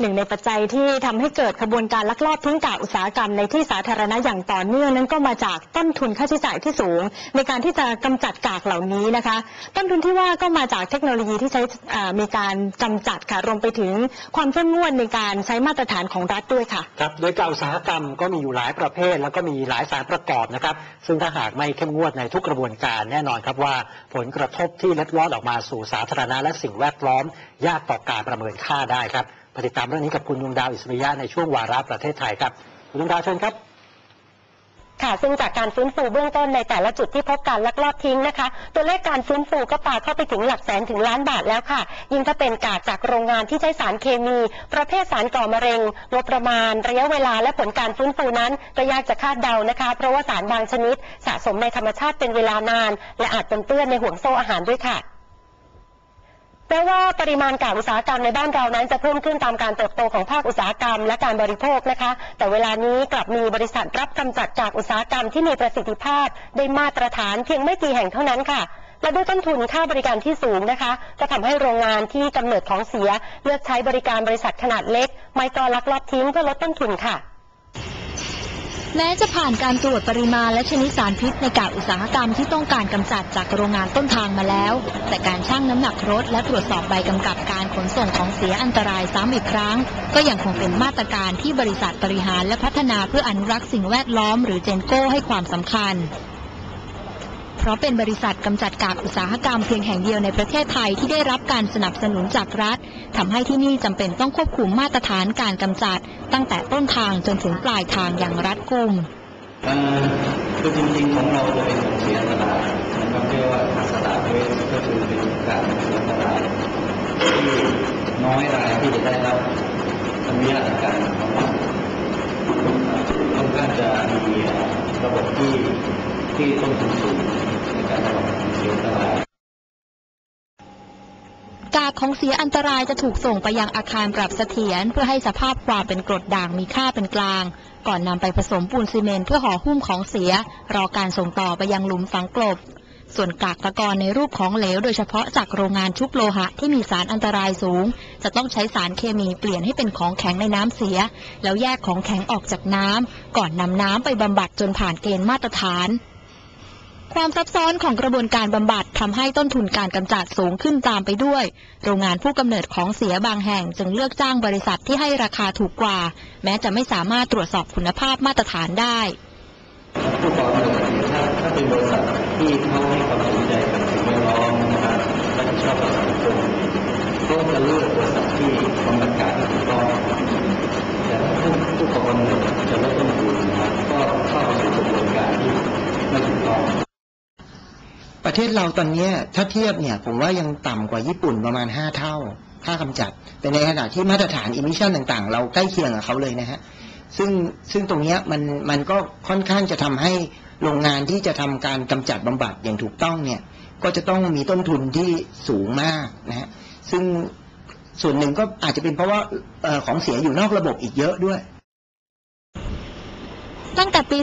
หนึ่งในปัจจัยที่ทำให้เกิดขบวนการลักลอบทิ้งกากอุตสาหกรรมในที่สาธารณะอย่างต่อเนื่องนั้นก็มาจากต้นทุนค่าใช้จ่ายที่สูง ในการที่จะกำจัดกากเหล่านี้นะคะ ต้นทุนที่ว่าก็มาจากเทคโนโลยีที่ใช้มีการกำจัดค่ะรวมไปถึงความเข้มงวดในการใช้มาตรฐานของรัฐด้วยค่ะครับโดยกากอุตสาหกรรมก็มีอยู่หลายประเภท แล้วก็มีหลายสารประกอบนะครับ ซึ่งถ้าหากไม่เข้มงวดในทุกกระบวนการแน่นอนครับว่าผลกระทบที่เล็ดลอดออกมาสู่สาธารณะและสิ่งแวดล้อม ยากต่อการประเมินค่าได้ครับ ปติดตามเรื่องนี้กับคุณดวงดาวอิสริยะในช่วงวาระประเทศไทยครับ คุณดวงดาวเชิญครับค่ะซึ่งจากการฟื้นฟูเบื้องต้นในแต่ละจุดที่พบการลักลอบทิ้งนะคะ ตัวเลขการฟื้นฟูก็ปาเข้าไปถึงหลักแสนถึงล้านบาทแล้วค่ะ ยิ่งถ้าเป็นกากจากโรงงานที่ใช้สารเคมี ประเภทสารก่อมะเร็งงบประมาณ ระยะเวลาและผลการฟื้นฟูนั้นก็ยากจะคาดเดานะคะ เพราะว่าสารบางชนิด สะสมในธรรมชาติเป็นเวลานาน และอาจปนเปื้อนในห่วงโซ่อาหารด้วยค่ะ แม้ว่าปริมาณกากอุตสาหกรรมในบ้านเรานั้นจะเพิ่มขึ้นตามการเติบโตของภาคอุตสาหกรรมและการบริโภคนะคะ แต่เวลานี้กลับมีบริษัทรับกำจัดกากอุตสาหกรรมที่มีประสิทธิภาพได้มาตรฐานเพียงไม่กี่แห่งเท่านั้นค่ะและด้วยต้นทุนค่าบริการที่สูงนะคะก็ทำให้โรงงานที่กำเนิดของเสีย เลือกใช้บริการบริษัทขนาดเล็ก ไม่ก็ลักลอบทิ้งเพื่อลดต้นทุนค่ะ แม้จะผ่านการตรวจปริมาณและชนิดสารพิษในกากอุตสาหกรรมที่ต้องการกำจัดจากโรงงานต้นทางมาแล้ว แต่การชั่งน้ำหนักรถและตรวจสอบใบกำกับการขนส่งของเสียอันตรายซ้ำอีกครั้ง ก็ยังคงเป็นมาตรการที่บริษัทบริหารและพัฒนาเพื่ออนุรักษ์สิ่งแวดล้อม หรือเจนโก้ให้ความสำคัญ ราะเป็นบริษัทกำจัดกากอุตสาหกรรมเพียงแห่งเดียวในประเทศไทยที่ได้รับการสนับสนุนจากรัฐทำให้ที่นี่จำเป็นต้องควบคุมมาตรฐานการกำจัด ตั้งแต่ต้นทางจนถึงปลายทางอย่างรัดกุมคือจริงๆของเราจะเป็นเสียตรายนะครับเรียกว่าอัสตาเวสก็คือเป็นการเสียตรายที่น้อยรายที่จะได้รับอนุญาตการบำบัดค่อนข้างจะมีระบบที่ที่ต้นทุนสูง กากากของเสียอันตรายจะถูกส่งไปยังอาคารปรับเสถียรเพื่อให้สภาพความเป็นกรดด่างมีค่าเป็นกลาง ก่อนนำไปผสมปูนซีเมนต์เพื่อห่อหุ้มของเสีย รอการส่งต่อไปยังหลุมฝังกลบ ส่วนกากตะกอนในรูปของเหลว โดยเฉพาะจากโรงงานชุบโลหะที่มีสารอันตรายสูง จะต้องใช้สารเคมีเปลี่ยนให้เป็นของแข็งในน้ำเสีย แล้วแยกของแข็งออกจากน้ำก่อนนำน้ำไปบำบัดจนผ่านเกณฑ์มาตรฐาน ความซับซ้อนของกระบวนการบำบัดทำให้ต้นทุนการกำจัดสูงขึ้นตามไปด้วย โรงงานผู้กำเนิดของเสียบางแห่งจึงเลือกจ้างบริษัทที่ให้ราคาถูกกว่า แม้จะไม่สามารถตรวจสอบคุณภาพมาตรฐานได้ผู้ประก่อการถ้าถ้าเป็นบริษัทที่เขาให้ความสนใจกับสิ่งแวดล้อมนะครับรับผิดชอบต่อสังคมเขาจะเลือกบริษัทที่บำบัดการที่ถูกต้องแต่ถ้าผู้ผู้ก่อการจะลดต้นทุนนะครับก็เข้าสู่กระบวนการที่ไม่ถูกต้อง ประเทศเราตอนนี้ถ้าเทียบเนี่ย ผมว่ายังต่ำกว่าญี่ปุ่นประมาณ 5 เท่า ค่ากำจัด แต่ในขณะที่มาตรฐานอิมิชันต่างๆ เราใกล้เคียงกับเขาเลยนะฮะซึ่งซึ่งตรงเนี้ยมันมันก็ค่อนข้างจะทำให้โรงงานที่จะทำการกำจัดบำบัดอย่างถูกต้องเนี่ย ก็จะต้องมีต้นทุนที่สูงมากนะฮะซึ่งส่วนหนึ่งก็อาจจะเป็นเพราะว่าของเสียอยู่นอกระบบอีกเยอะด้วย ตั้งแต่ปี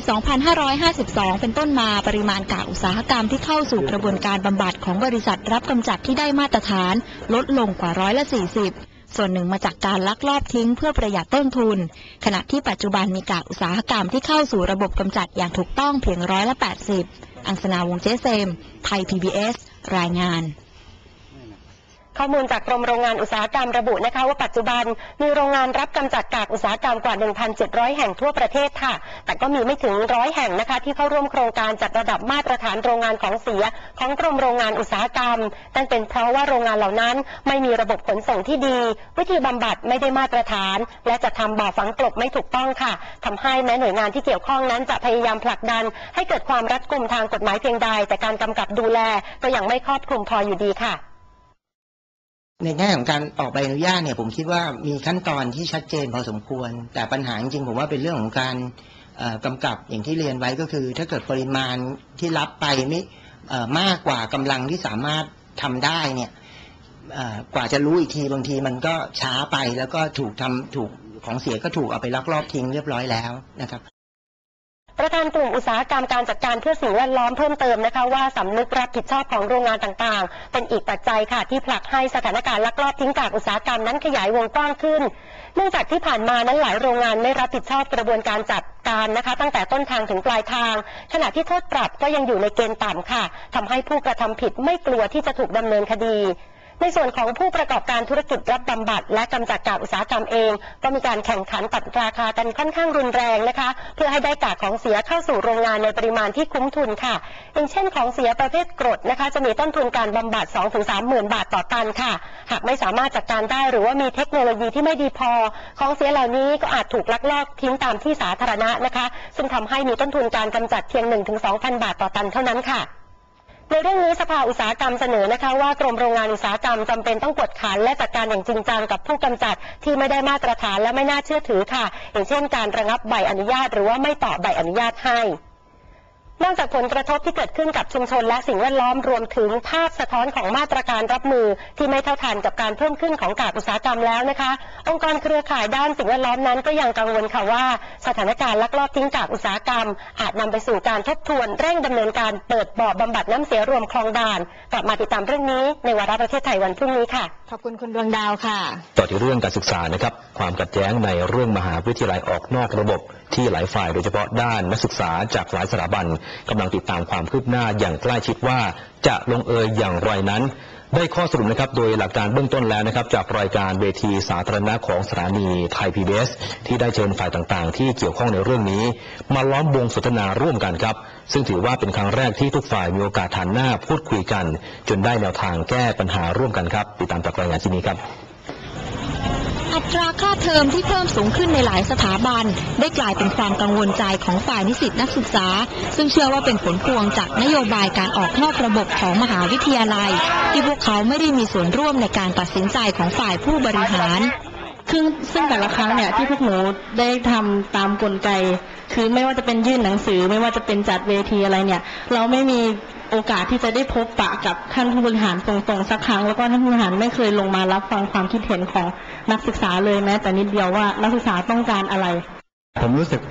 2552 เป็นต้นมาปริมาณกากอุตสาหกรรมที่เข้าสู่กระบวนการบำบัดของบริษัทรับกำจัดที่ได้มาตรฐาน ลดลงกว่าร้อยละ 40ส่วนหนึ่งมาจากการลักลอบทิ้งเพื่อประหยัดต้นทุน ขณะที่ปัจจุบันมีกากอุตสาหกรรมที่เข้าสู่ระบบกำจัดอย่างถูกต้องเพียงร้อยละ 80 อังสนาวงเจเซม ไทย PBS รายงาน ข้อมูลจากกรมโรงงานอุตสาหกรรมระบุนะคะ ว่าปัจจุบันมีโรงงานรับกำจัดกากอุตสาหกรรมกว่า 1,700 แห่งทั่วประเทศค่ะ แต่ก็มีไม่ถึงร้อยแห่งนะคะ ที่เข้าร่วมโครงการจัดระดับมาตรฐานโรงงานของเสีย ของกรมโรงงานอุตสาหกรรมนั่นเป็นเพราะว่าโรงงานเหล่านั้น ไม่มีระบบขนส่งที่ดี วิธีบำบัดไม่ได้มาตรฐาน และจะทำบ่อฝังกลบไม่ถูกต้องค่ะทำให้แม้หน่วยงานที่เกี่ยวข้องนั้นจะพยายามผลักดัน ให้เกิดความรัดกุมทางกฎหมายเพียงใด แต่การกำกับดูแลก็ยังไม่ครอบคลุมพออยู่ดีค่ะ ในแง่ของการออกใบอนุญาตเนี่ยผมคิดว่ามีขั้นตอนที่ชัดเจนพอสมควร แต่ปัญหาจริงผมว่าเป็นเรื่องของการเอ่อกำกับอย่างที่เรียนไว้ก็คือ ถ้าเกิดปริมาณที่รับไปไม่มากกว่ากำลังที่สามารถทำได้เนี่ยกว่าจะรู้อีกทีบางทีมันก็ช้าไปแล้วก็ถูกทำถูกของเสียก็ถูกเอาไปลักลอบทิ้งเรียบร้อยแล้วนะครับ ประธานกลุ่มอุตสาหกรรมการจัดการเพื่อสิ่งแวดล้อมเพิ่มเติมนะคะว่าสำนึกรับผิดชอบของโรงงานต่างๆ เป็นอีกปัจจัยค่ะที่ผลักให้สถานการณ์ลักลอบทิ้งกากอุตสาหกรรมนั้นขยายวงกว้างขึ้น เนื่องจากที่ผ่านมานั้นหลายโรงงานไม่รับผิดชอบกระบวนการจัดการนะคะ ตั้งแต่ต้นทางถึงปลายทาง ขณะที่โทษปรับก็ยังอยู่ในเกณฑ์ต่ำค่ะทำให้ผู้กระทำผิดไม่กลัวที่จะถูกดำเนินคดี ในส่วนของผู้ประกอบการธุรกิจรับบำบัด และกำจัดกากอุตสาหกรรมเอง ก็มีการแข่งขันตัดราคากันค่อนข้างรุนแรงนะคะ เพื่อให้ได้กากของเสียเข้าสู่โรงงานในปริมาณที่คุ้มทุนค่ะ อย่างเช่นของเสียประเภทกรดนะคะ จะมีต้นทุนการบำบัด 2-3หมื่นบาทต่อตันค่ะ หากไม่สามารถจัดการได้หรือว่ามีเทคโนโลยีที่ไม่ดีพอ ของเสียเหล่านี้ก็อาจถูกลักลอบทิ้งตามที่สาธารณะนะคะ ซึ่งทำให้มีต้นทุนการกำจัดเพียง 1-2,000 บาทต่อตันเท่านั้นค่ะ ในเรื่องนี้สภาอุตสาหกรรมเสนอนะคะว่ากรมโรงงานอุตสาหกรรมจำเป็นต้องกวดขัน และจัดการอย่างจริงจังกับผู้กำจัดที่ไม่ได้มาตรฐานและไม่น่าเชื่อถือค่ะ อย่างเช่นการระงับใบอนุญาต หรือว่าไม่ต่อใบอนุญาตให้ นอกจากผลกระทบที่เกิดขึ้นกับชุมชนและสิ่งแวดล้อมรวมถึงภาพสะท้อนของมาตรการรับมือที่ไม่เท่าทันกับการเพิ่มขึ้นของกากอุตสาหกรรมแล้วนะคะ องค์กรเครือข่ายด้านสิ่งแวดล้อมนั้นก็ยังกังวลค่ะว่า สถานการณ์ลักลอบทิ้งกากอุตสาหกรรม อาจนำไปสู่การทบทวนเร่งดำเนินการเปิดบ่อบำบัดน้ำเสียรวมคลองด่านกลับมาติดตามเรื่องนี้ในวาระประเทศไทยวันพรุ่งนี้ค่ะขอบคุณคุณดวงดาวค่ะ ต่อที่เรื่องการศึกษานะครับความขัดแย้งในเรื่องมหาวิทยาลัยออกนอกระบบที่หลายฝ่ายโดยเฉพาะด้านนักศึกษาจากหลายสถาบันกำลังติดตามความคืบหน้าอย่างใกล้ชิดว่าจะลงเอยอย่างไรนั้น ได้ข้อสรุปนะครับโดยหลักการเบื้องต้นแล้วนะครับ จากรายการเวทีสาธารณะของสถานีไทยพีบีที่ได้เชิญฝ่ายต่างๆ ที่เกี่ยวข้องในเรื่องนี้ มาล้อมวงสนทนาร่วมกันครับ ซึ่งถือว่าเป็นครั้งแรกที่ทุกฝ่ายมีโอกาสฐานหน้าพูดคุยกัน จนได้แนวทางแก้ปัญหาร่วมกันครับติดตามจากรายงานที่นี้ครับ อัตราค่าเทอมที่เพิ่มสูงขึ้นในหลายสถาบัน ได้กลายเป็นความกังวลใจของฝ่ายนิสิตนักศึกษา ซึ่งเชื่อว่าเป็นผลพวงจากนโยบายการออกนอกระบบของมหาวิทยาลัย ที่พวกเขาไม่ได้มีส่วนร่วมในการตัดสินใจของฝ่ายผู้บริหารซึ่งซึ่งแต่ละครั้งเนี่ยที่พวกหนูได้ทำตามกลไก คือไม่ว่าจะเป็นยื่นหนังสือ ไม่ว่าจะเป็นจัดเวทีอะไรเนี่ย เราไม่มีโอกาสที่จะได้พบปะกับท่านผู้บริหารตรงๆสักครั้ง แล้วก็ท่านผู้บริหารไม่เคยลงมารับฟังความคิดเห็นของนักศึกษาเลยแม้แต่นิดเดียวว่านักศึกษาต้องการอะไร ผมรู้สึก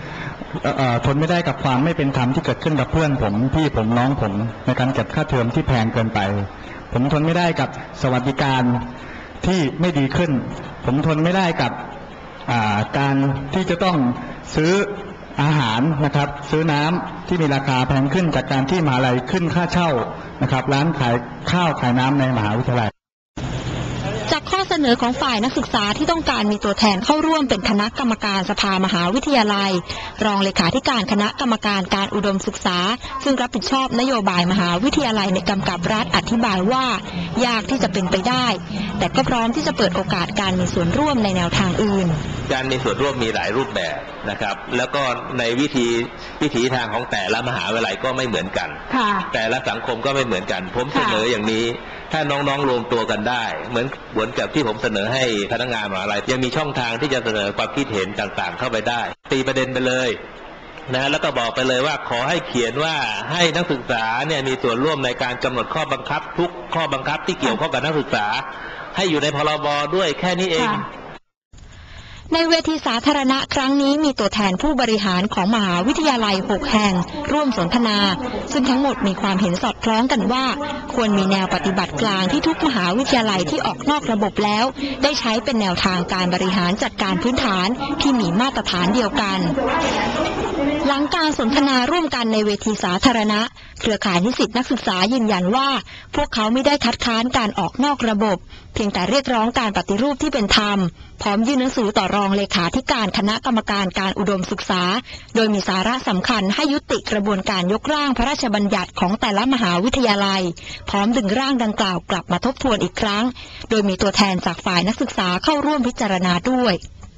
ทนไม่ได้กับความไม่เป็นธรรมที่เกิดขึ้นกับเพื่อนผมพี่ผมน้องผมในการเก็บค่าเทอมที่แพงเกินไป ผมทนไม่ได้กับสวัสดิการที่ไม่ดีขึ้น ผมทนไม่ได้กับการที่จะต้องซื้อ อาหารนะครับ ซื้อน้ำที่มีราคาแพงขึ้นจากการที่มหาลัยขึ้นค่าเช่านะครับ ร้านขายข้าวขายน้ำในมหาวิทยาลัย จากข้อเสนอของฝ่ายนักศึกษาที่ต้องการมีตัวแทนเข้าร่วมเป็นคณะกรรมการสภามหาวิทยาลัย รองเลขาธิการคณะกรรมการการอุดมศึกษา ซึ่งรับผิดชอบนโยบายมหาวิทยาลัยในกำกับรัฐอธิบายว่า ยากที่จะเป็นไปได้ แต่ก็พร้อมที่จะเปิดโอกาสการมีส่วนร่วมในแนวทางอื่นการมีส่วนร่วมมีหลายรูปแบบนะครับ แล้วก็ในวิธีวิถีทางของแต่ละมหาวิทยาลัยก็ไม่เหมือนกันค่ะแต่ละสังคมก็ไม่เหมือนกัน ผมเสนออย่างนี้ ถ้าน้องๆรวมตัวกันได้ เหมือนเหมือนกับที่ผมเสนอให้พนักงานมหาลัยยังมีช่องทางที่จะเสนอความคิดเห็นต่างๆ เข้าไปได้ ตีประเด็นไปเลยนะแล้วก็บอกไปเลยว่าขอให้เขียนว่าให้นักศึกษาเนี่ยมีส่วนร่วมในการกำหนดข้อบังคับ ทุกข้อบังคับที่เกี่ยวข้องกับนักศึกษา ให้อยู่ในพรบด้วยแค่นี้เองค่ะ ในเวทีสาธารณะครั้งนี้มีตัวแทนผู้บริหารของมหาวิทยาลัย 6 แห่ง ร่วมสนทนา ซึ่งทั้งหมดมีความเห็นสอดคล้องกันว่า ควรมีแนวปฏิบัติกลางที่ทุกมหาวิทยาลัยที่ออกนอกระบบแล้ว ได้ใช้เป็นแนวทางการบริหารจัดการพื้นฐานที่มีมาตรฐานเดียวกัน หลังการสนทนาร่วมกันในเวทีสาธารณะ เครือข่ายนิสิตนักศึกษายืนยันว่า พวกเขาไม่ได้คัดค้านการออกนอกระบบ เพียงแต่เรียกร้องการปฏิรูปที่เป็นธรรม พร้อมยื่นหนังสือต่อรองเลขาธิการคณะกรรมการการอุดมศึกษา โดยมีสาระสำคัญให้ยุติกระบวนการยกร่างพระราชบัญญัติของแต่ละมหาวิทยาลัย พร้อมดึงร่างดังกล่าวกลับมาทบทวนอีกครั้ง โดยมีตัวแทนจากฝ่ายนักศึกษาเข้าร่วมพิจารณาด้วย